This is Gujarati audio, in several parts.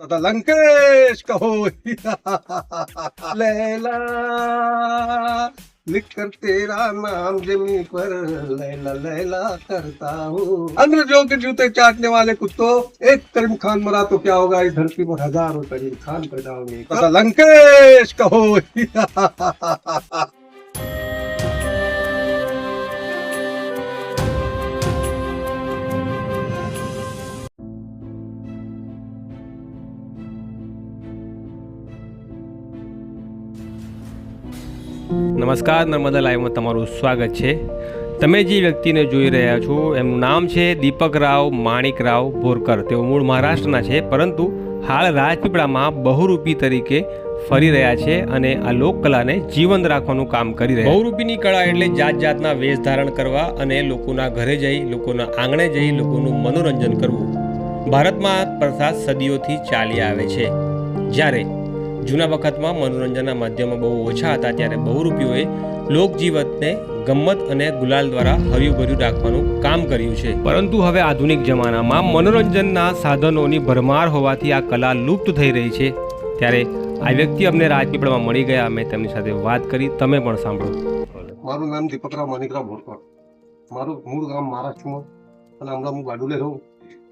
तथा लंकेश कहो लैला लिख कर तेरा नाम जमी पर लैला लैला करता हूँ अंग्रेजों के जूते चाटने वाले कुत्तों एक करीम खान मरा तो क्या होगा इस धरती पर हजारों करीम खान पैदा होंगे तथा लंकेश कहो નમસ્કાર, નર્મદા લાઈવમાં તમારું સ્વાગત છે. તમે જે વ્યક્તિને જોઈ રહ્યા છો, એમનું નામ છે દીપક રાવ માણિક રાવ બોરકર તેઓ મૂળ મહારાષ્ટ્રના છે, પરંતુ હાલ રાજપીપળામાં બહુરૂપી તરીકે ફરી રહ્યા છે અને આ લોકકલાને જીવંત રાખવાનું કામ કરી રહ્યા બહુરૂપીની કળા એટલે જાત જાતના વેશ ધારણ કરવા અને લોકોના ઘરે જઈ, લોકોના આંગણે જઈ, લોકોનું મનોરંજન કરવું. ભારતમાં પ્રથા સદીઓથી ચાલી આવે છે. જ્યારે જૂના વખતમાં મનોરંજનના માધ્યમો બહુ ઓછા હતા ત્યારે બહુરૂપીઓએ લોકજીવનને ગમ્મત અને ગુલાલ દ્વારા હર્યુભર્યું રાખવાનું કામ કર્યું છે. પરંતુ હવે આધુનિક જમાનામાં મનોરંજનના સાધનોની ભરમાર હોવાથી આ કલા લુપ્ત થઈ રહી છે. ત્યારે આ વ્યક્તિ અમને રાજપીપળામાં મળી ગયા અમે તેમની સાથે વાત કરી તમે પણ સાંભળો. મારું નામ દીપકરામ મણિકરામ ભોરકર મારું મૂળ ગામ મહારાષ્ટ્રમાં અને હમણાં હું ગાડુલે રહું.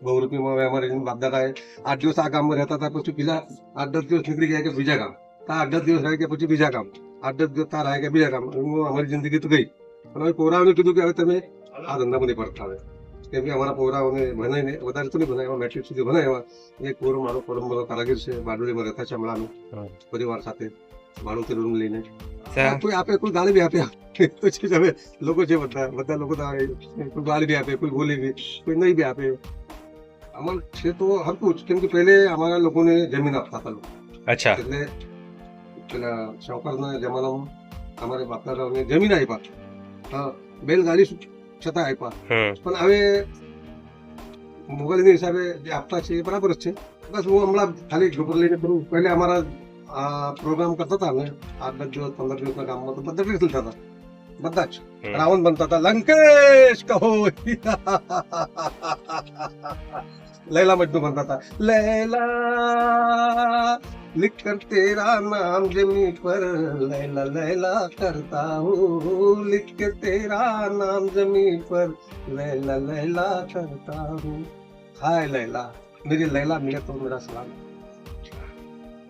હવે અમારે બાપદાદાએ આઠ દિવસ આ ગામમાં રહેતા હતા પછી પેલા આઠ દસ દિવસ નીકળી ગયા કે બીજા ગામ ત્યાં આઠ દસ દિવસ રહે કે પછી બીજા ગામ આઠ દસ દિવસ ત્યાં રહે કે બીજા ગામ અમારી જિંદગી તો ગઈ અને હવે પોરાઓને કીધું કે હવે તમે આ ધંધામાં નહીં પડતા હવે કેમ કે અમારા પોરાઓને ભણાવીને વધારે તો નહીં ભણાવ્યા મેટ્રિક સુધી ભણાવ્યા એક પોરો મારો પરમબરો કારાગીર છે બારડોલીમાં રહેતા છે હમણાંનું પરિવાર સાથે ભાડું રૂમ લઈને કોઈ આપે કોઈ ગાળી બી આપે તો છે હવે લોકો છે બધા બધા લોકો તો આવે. કોઈ ગાળી બી આપે કોઈ ગોલી બી કોઈ નહીં બી આપે અમારે છે તો હતું જ. કેમ કે પહેલે અમારા લોકોને જમીન આપતા હતા લોકો. અચ્છા. એટલે પેલા શાહુકારના જમાનામાં અમારે બાપદાદાઓને જમીન આપ્યા. હા બેલગાડી છતાં આપ્યા. પણ હવે મોબાઈલની હિસાબે જે આપતા છે એ બરાબર જ છે. બસ હું હમણાં ખાલી ઝોપર લઈને કરું. પહેલે અમારા આ પ્રોગ્રામ કરતા હતા ને આઠ દસ દિવસ પંદર દિવસના ગામમાં તો બધા રિહર્સલ થતા બધા જ રાવણ બનતા હતા લંકેશ કહો લૈલા મજનુ બનતા હતા લૈલા लिख कर तेरा नाम जमी पर लैला लैला करता हूँ लिख के तेरा नाम जमी पर लैला लैला करता हूँ हाय लैला मेरी लैला मिले तो मेरा सलाम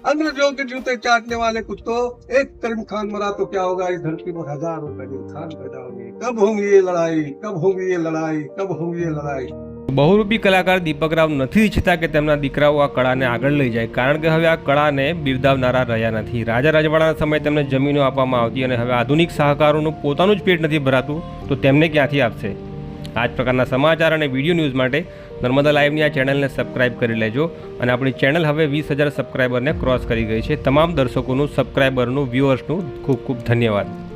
अंग्रेजों के जूते चाटने वाले कुत्तों एक करीम खान मरा तो क्या होगा इस धरती पर हजारों करीम खान पैदा होंगे कब होंगी ये लड़ाई कब होंगी ये लड़ाई कब होंगी ये लड़ाई બહુરૂપી કલાકાર દીપકરાવ નથી ઈચ્છતા કે તેમના દીકરાઓ આ કળાને આગળ લઈ જાય કારણ કે હવે આ કળાને બિરદાવનારા રહ્યા નથી રાજા રજવાડાના સમયે તેમને જમીનો આપવામાં આવતી અને હવે આધુનિક સહકારોનું પોતાનું જ પેટ નથી ભરાતું તો તેમને ક્યાંથી આપશે આ જ પ્રકારના સમાચાર અને વીડિયો ન્યૂઝ માટે નર્મદા લાઈવની આ ચેનલને સબસ્ક્રાઇબ કરી લેજો અને આપણી ચેનલ હવે વીસ હજાર સબસ્ક્રાઈબરને ક્રોસ કરી ગઈ છે. તમામ દર્શકોનું સબસ્ક્રાઈબરનું વ્યુઅર્સનું ખૂબ ખૂબ ધન્યવાદ.